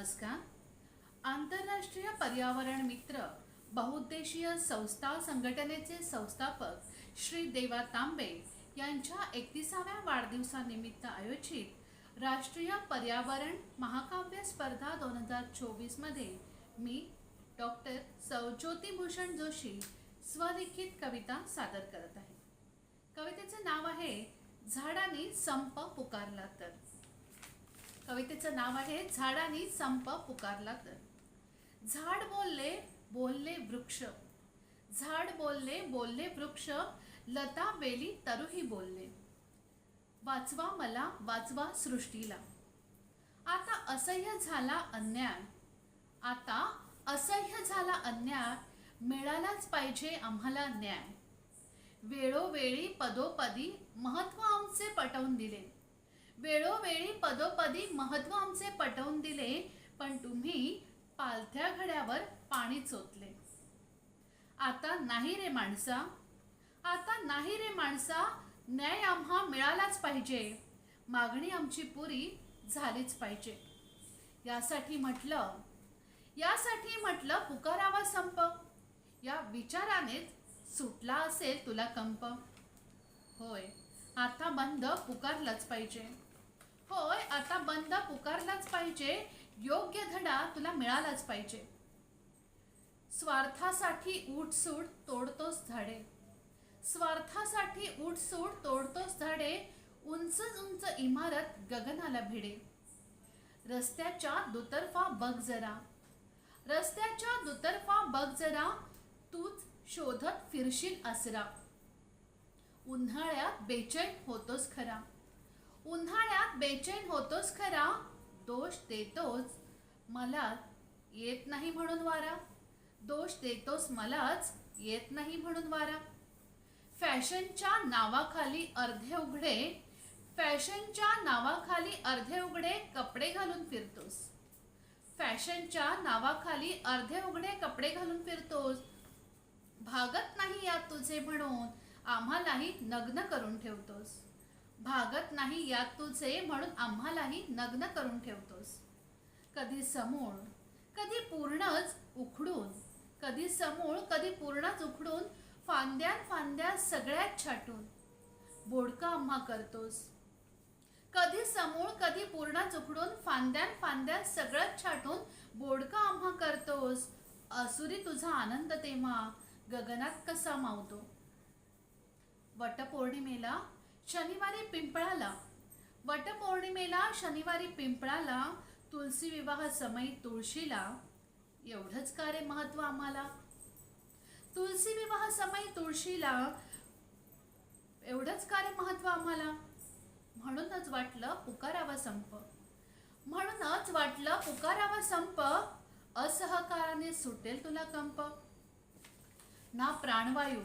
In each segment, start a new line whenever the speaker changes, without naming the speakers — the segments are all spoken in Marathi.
नमस्कार. आंतरराष्ट्रीय पर्यावरण मित्र बहुउद्देशीय संस्था संघटनेचे संस्थापक श्री देवा तांबे यांच्या एकतीसाव्या वाढदिवसानिमित्त आयोजित राष्ट्रीय पर्यावरण महाकाव्य स्पर्धा दोन हजार चोवीसमध्ये मी डॉक्टर सौज्योतिभूषण जोशी स्वलिखित कविता सादर करत आहे. कवितेचे नाव आहे झाडांनी संप पुकारला तर. कवितेचं नाव आहे झाडांनी संप पुकारला तर. झाड बोलले बोलले वृक्ष. झाड बोलले बोलले वृक्ष. लता बेली तरुही बोलले. वाचवा मला वाचवा सृष्टीला. आता असह्य झाला अन्याय. आता असह्य झाला अन्याय मिळालाच पाहिजे आम्हाला न्याय. वेळोवेळी पदोपदी महत्त्व आमचे पटवून दिले. वेळोवेळी पदोपदी महत्त्व आमचे पटवून दिले पण तुम्ही पालथ्या घड्यावर पाणी चोतले. आता नाही रे माणसा. आता नाही रे माणसा. न्याय आम्हा मिळालाच पाहिजे. मागणी आमची पुरी झालीच पाहिजे. यासाठी म्हटलं यासाठी म्हटलं पुकारावा संप. या विचारानेच सुटला असेल तुला कंप. होय आता बंद पुकारलाच पाहिजे. होय आता बंद पुकारलाच पाहिजे योग्य धडा तुला मिळालाच पाहिजे. स्वार्थासाठी उठसूट तोडतोस झाडे. स्वार्थासाठी उठसूट तोडतोस झाडे उंच उंच इमारत गगनाला भिडे. रस्त्याच्या दुतर्फा बघ जरा. रस्त्याच्या दुतर्फा बघ जरा तूच शोधत फिरशील आसरा उन्हाळ्यात बेचैन होतोस खरा. उन्हाळ्यात बेचैन होतोस खरा दोष देतोच मला येत नाही म्हणून वारा. दोष देतोस मलाच येत नाही म्हणून वारा. फॅशनच्या नावाखाली अर्धे उघडे फॅशनच्या नावाखाली अर्धे उघडे कपडे घालून फिरतोस. फॅशनच्या नावाखाली अर्धे उघडे कपडे घालून फिरतोस. भागत नाही यात तुझे म्हणून आम्हालाही नग्न करून ठेवतोस. भागत नाही यात तुझे म्हणून आम्हालाही नग्न करून ठेवतोस. कधी समूळ कधी पूर्णच उखडून कधी समूळ कधी पूर्णच उखडून फांद्या फांद्या सगळ्यात छाटून बोडका आम्हा करतोस. कधी समूळ कधी पूर्णच उखडून फांद्या फांद्या सगळ्यात छाटून बोडका आम्हा करतोस. असुरी तुझा आनंद तेव्हा गगनात कसा मावतो? वटपौर्णिमेला शनिवारी पिंपळाला वटपौर्णिमेला शनिवारी पिंपळाला तुलसी विवाह समयी तुळशीला एवढंच कार्य महत्त्व आम्हाला. तुलसी विवाह समयी तुळशीला एवढंच कार्य महत्त्व आम्हाला. म्हणूनच वाटलं पुकारावा संप. म्हणूनच वाटलं पुकारावा संप असहकाराने सुटेल तुला कंप. ना प्राणवायू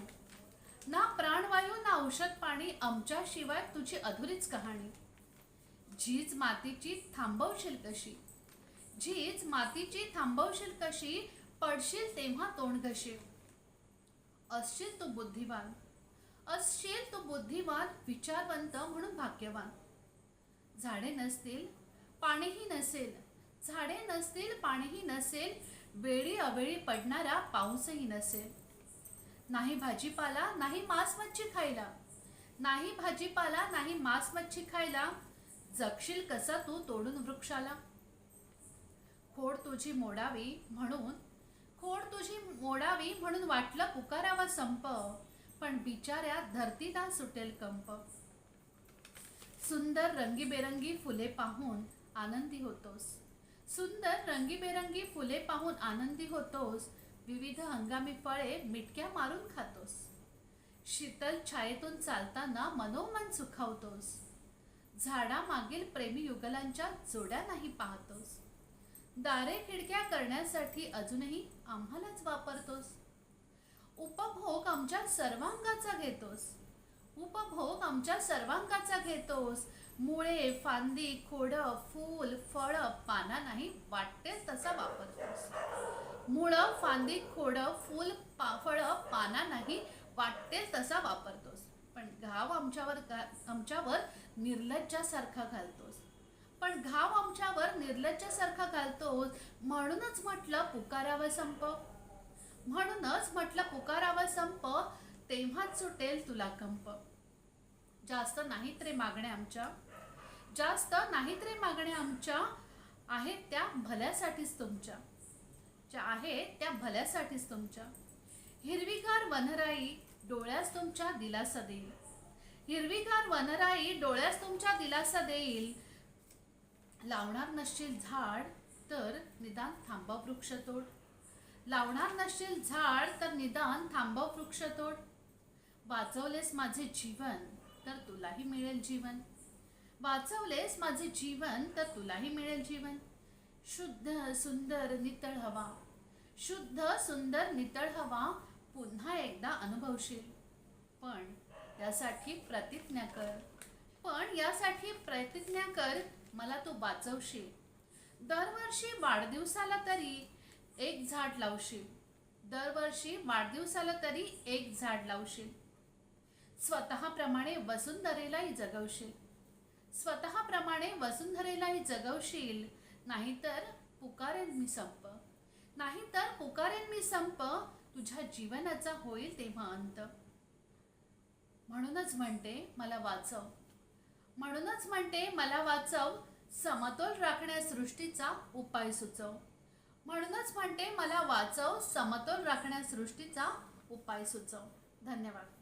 ना प्राणवायू ना औषध पाणी आमच्याशिवाय तुझी अधुरीच कहाणी. झीज मातीची थांबवशील कशी? झीज मातीची थांबवशील कशी? पडशील तेव्हा तोंड घशील. असशील तू बुद्धिवान. असशील तू बुद्धिवान विचारवंत म्हणून भाग्यवान. झाडे नसतील पाणीही नसेल. झाडे नसतील पाणीही नसेल. वेळी अवेळी पडणारा पाऊसही नसेल. नाही भाजीपाला नाही मांस मच्छी खायला. नाही भाजीपाला नाही मांस मच्छी खायला. जगशील कसा तू तोडून वृक्षाला? खोड तुझी मोडावी म्हणून खोड तुझी मोडावी म्हणून वाटलं पुकारावा संप पण बिचाऱ्या धरतीला सुटेल कंप. सुंदर रंगीबेरंगी फुले पाहून आनंदी होतोस. सुंदर रंगीबेरंगी फुले पाहून आनंदी होतोस. विविध हंगामी फळे मिटक्या मारून खातोस. शीतल छायेतून चालताना मनोमन सुखावतोस. झाडामागील प्रेमी युगलांच्या जोड्या नाही पाहतोस. दारे खिडक्या करण्यासाठी अजूनही आम्हालाच वापरतोस. उपभोग आमच्या सर्वांगाचा घेतोस. उपभोग आमच्या सर्वांगाचा घेतोस. मुळे फांदी खोड फूल फळ पाना नाही वाटतेस तसा वापर मुळं फांदी खोडं फूल पा फळं पाना नाही वाटते तसा वापरतोस. पण घाव आमच्यावर घा आमच्यावर निर्लज्जासारखा घालतोस. पण घाव आमच्यावर निर्लज्जासारखा घालतोस म्हणूनच म्हटलं पुकारावा संप. म्हणूनच म्हटलं पुकारावा संप तेव्हाच सुटेल तुला कंप. जास्त नाहीत रे मागण्या आमच्या. जास्त नाहीत रे मागण्या आमच्या. आहेत त्या भल्यासाठीच तुमच्या. ज्या आहेत त्या भल्यासाठीच तुमच्या. हिरवीगार वनराई डोळ्यास तुमच्या दिलासा देईल. हिरवीगार वनराई डोळ्यास तुमच्या दिलासा देईल. लावणार नसशील झाड तर निदान थांबव वृक्षतोड. लावणार नसशील झाड तर निदान थांबव वृक्षतोड. वाचवलेस माझे जीवन तर तुलाही मिळेल जीवन. वाचवलेस माझे जीवन तर तुलाही मिळेल जीवन. शुद्ध सुंदर नितळ हवा. शुद्ध सुंदर नितळ हवा पुन्हा एकदा अनुभवशील. पण त्यासाठी प्रतिज्ञा कर. पण यासाठी प्रतिज्ञा कर मला तू वाचवशील. दरवर्षी वाढदिवसाला तरी एक झाड लावशील. दरवर्षी वाढदिवसाला तरी एक झाड लावशील. स्वतःप्रमाणे वसुंधरेलाही जगवशील. स्वतःप्रमाणे वसुंधरेलाही जगवशील नाहीतर पुकारेन मी संप. नाहीतर पुकारेन मी संप तुझ्या जीवनाचा होईल तेव्हा अंत. म्हणूनच म्हणते मला वाचव. म्हणूनच म्हणते मला वाचव. समतोल राखण्या सृष्टीचा उपाय सुचव. म्हणूनच म्हणते मला वाचव. समतोल राखण्या सृष्टीचा उपाय सुचव. धन्यवाद.